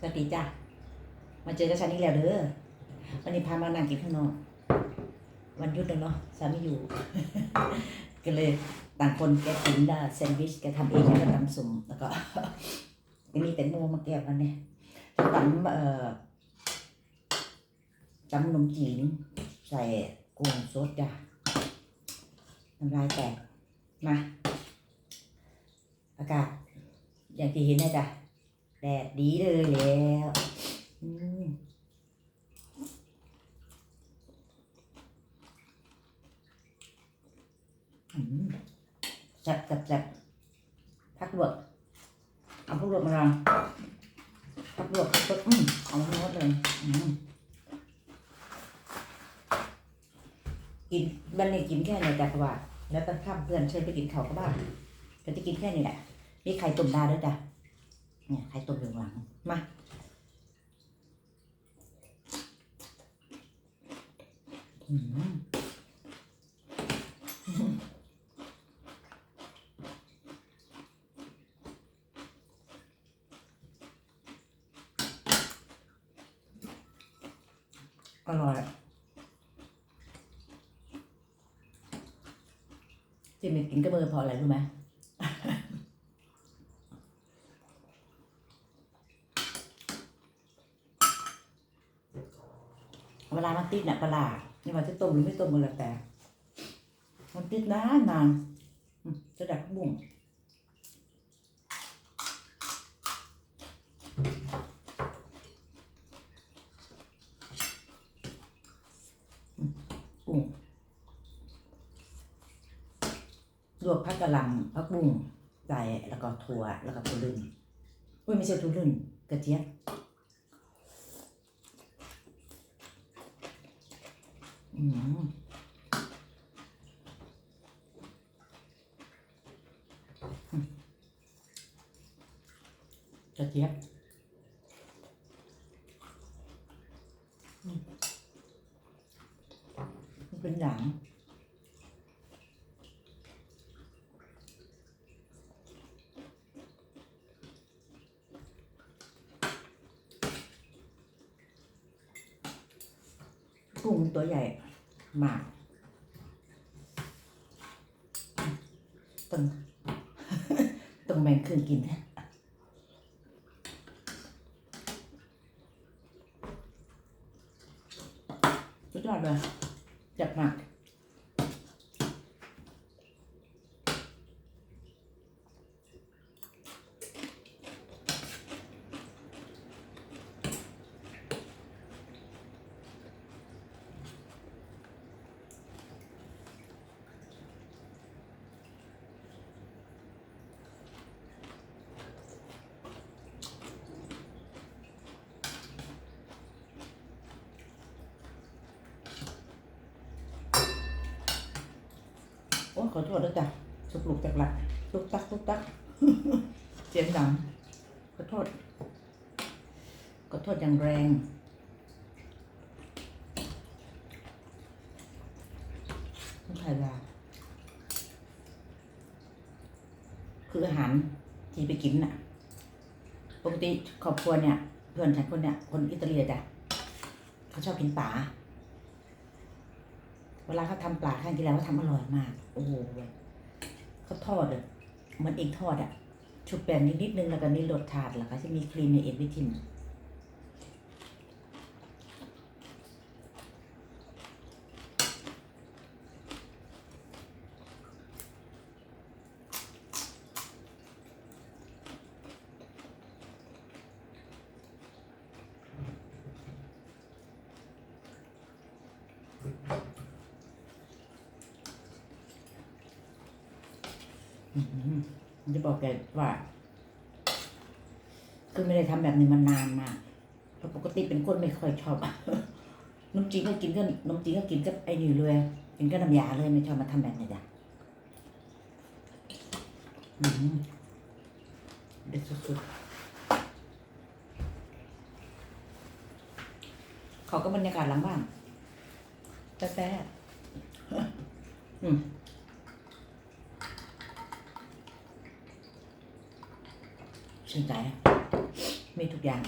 สวัสดีจ้ะมาเจอกับฉันอีกแล้วเด้อวันนี้พามานั่งกินข้างนอก วันหยุดแล้วเนาะสามีอยู่ ก็เลยต่างคนแกกินแซนด์วิชแกทำเองแล้วก็ตำสุ่มแล้วก็ก็มีแตงโมมาแก้ววันนี้จะตำเอ่อตำขนมจีนใส่กุ้งสดจ้ะน้ำลายแตกมาอากาศอย่างที่เห็นนะจ๊ะ แดดดีเลยแล้วอืมอืมแซ่บแซ่บแซ่บพักลวกเอาพักลวกมาลองพักลวกพักอืมเอามาหมดเลยอืมกินบันนี้กินแค่นี้จ้ะเพระว่าแล้วตอนค่ำเพื่อนเชิญไปกินข้าวกับบ้านก็จะกินแค่นี้แหละมีไข่ตุ่มดาด้วยจ้ะ เนี่ยไข่ตุ่มอยู่ข้างหลังมาอืมอร่อยอะที่ไม่กินก็มือเพออะไรรู้ไหม เวลามันติดน่ะปลาร้านี่ว่าจะต้มหรือไม่ต้มก็แล้วแต่ มันติดนานนานอืมจะดักบุ้งกุ้งลวกผักกะหล่ำผักบุ้งใส่แล้วก็ถั่วแล้วก็ถั่วลึนอุ้ยไม่ใช่ถั่วลึนกระเจี๊ยบอืมกระเจี๊ยบ อืมมันเป็นหนังกุ้งมันตัวใหมากต้องต้องแบ่งครึ่งกินนะสุดยอดเลยจัดมากโอ้ขอโทษด้วยจ้ะสุกลุกจากหลักตุกตักตุกตักเสียงดังขอโทษขอโทษอย่างแรงไม่ใช่ละคืออาหารที่ไปกินน่ะ ปกติครอบครัวเนี่ย เพื่อนฉันคนเนี่ย คนอิตาลีจ้ะเขาชอบกินปลา เวลาเขาทำปลาครั้งที่แล้วเขาทำอร่อยมาก โอ้โหเขาทอดเลยเหมันเองทอดอะชุบแป้งนิดนิดนึงแล้วก็นี่รสชาติแล้วก็จะมีครีมในเอ็ดวิทิน จะบอกแกว่าคือไม่ได้ทำแบบนี้มานานมากเพราะปกติเป็นคนไม่ค่อยชอบนมจีนก็กินก็นมจีนก็กินก็ไอ้นี่เลยกินก็น้ำยาเลยไม่ชอบมาทำแบบนี้จ้ะเด็ดสุดๆเขาก็บรรยากาศหลังบ้านแต่แต่อืม ชื่นใจนะมีทุกอย่าง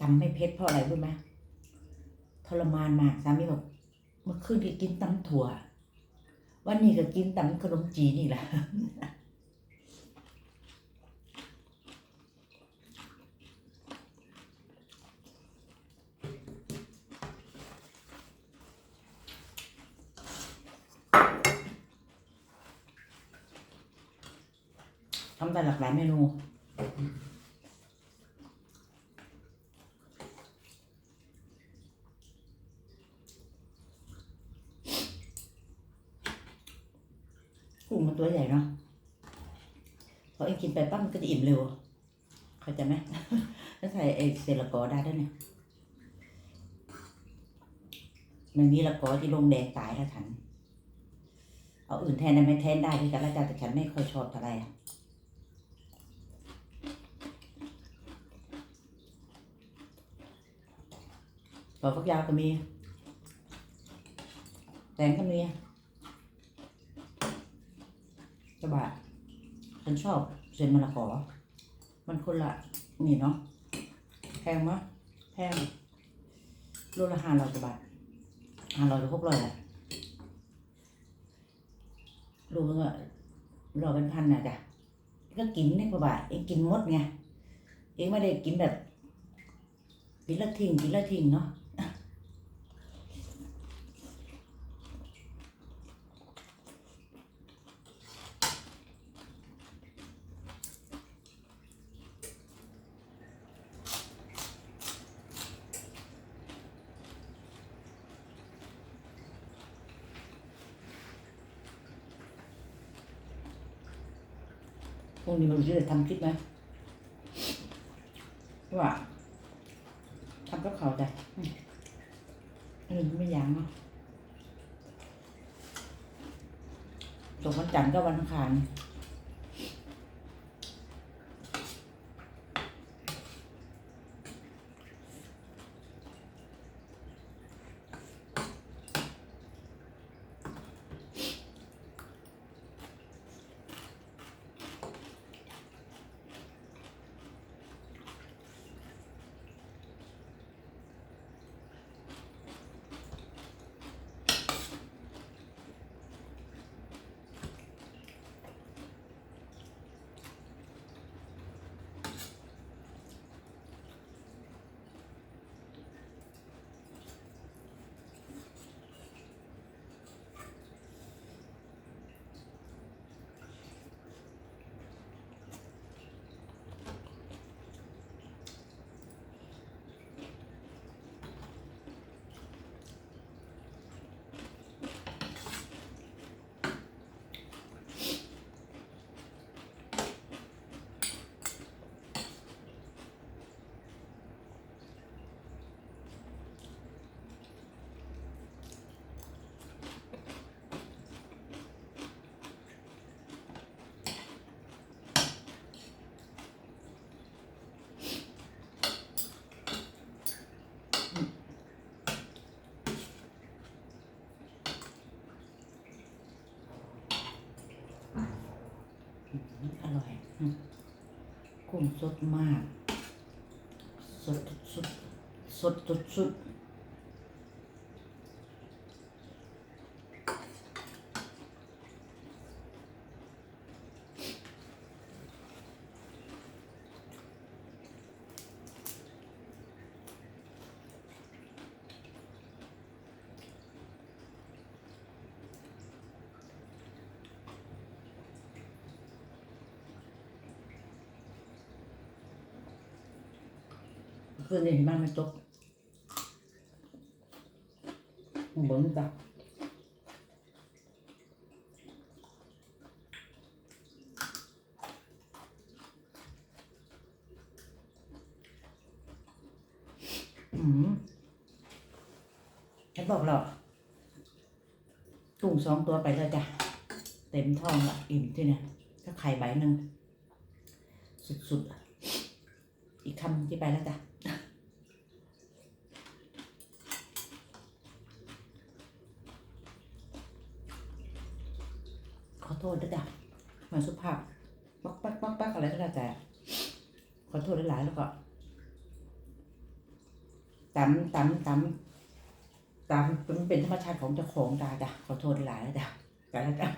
ตำไม่เผ็ดเพราะอะไรรู้ไหมทรมานมาก สามีบอกเมื่อคืนกินตำถั่ว วันนี้ก็กินตำขนมจีนนี่แหละทำได้หลากหลายเมนู กุ้งมันตัวใหญ่เนาะพอเองกินไปปั๊บมันก็จะอิ่มเร็ว เข้าใจไหมถ้าใส่ไอ้เซลกอได้ด้วยเนี่ยไม่มีละกอที่ลงแดงตายแล้วฉัน เอาอื่นแทนได้ไหมแทนได้ที่กันแล้วจ้ะแต่ฉันไม่ค่อยชอบเท่าไหร่ะถั่วฝักยาวก็มีแตงก็มี กระบะฉันชอบเส้นมะละกอ มันคนละนี่เนาะ แพงมะแพงโลละห้าร้อยกว่าบาทห้าร้อยหรือหกร้อยอะรู้ว่ารอเป็นพันน่ะจ้ะก็กินในกว่าบาทเองกินมดไง เองไม่ได้กินแบบ กินล้วทิ้งกินล้วทิ้งเนาะ พรุ่งนี้มันจะได้ทำคลิปไหมว่าทำกับเขาวแต่อืมอันนี้ไม่ยางเนาะตกวันจันทร์ก็วันอังคารอ ร่อยกุ้งสดมาก สดสุดสดสุดสุด เพื่อนเห็นบ้านไม่ตกเบิ้งจ้ะอืมฉันบอกหรอกตุ่งสองตัวไปแล้วจ้ะ เต็มท้องละอิ่มที่เนี่ยก็ไข่ใบหนึ่งสุดๆ อีกคำที่ไปแล้วจ้ะ ขอ โทษด้วยจ้ะมาสุภาพปักปักปักปักอะไรก็แล้วแต่ ขอโทษหลายๆแล้วก็ตำตำตำตำมันเป็นธรรมชาติของเจ้าของตาจ้ะขอโทษหลายๆจ้ะกันแล้วจ้ะ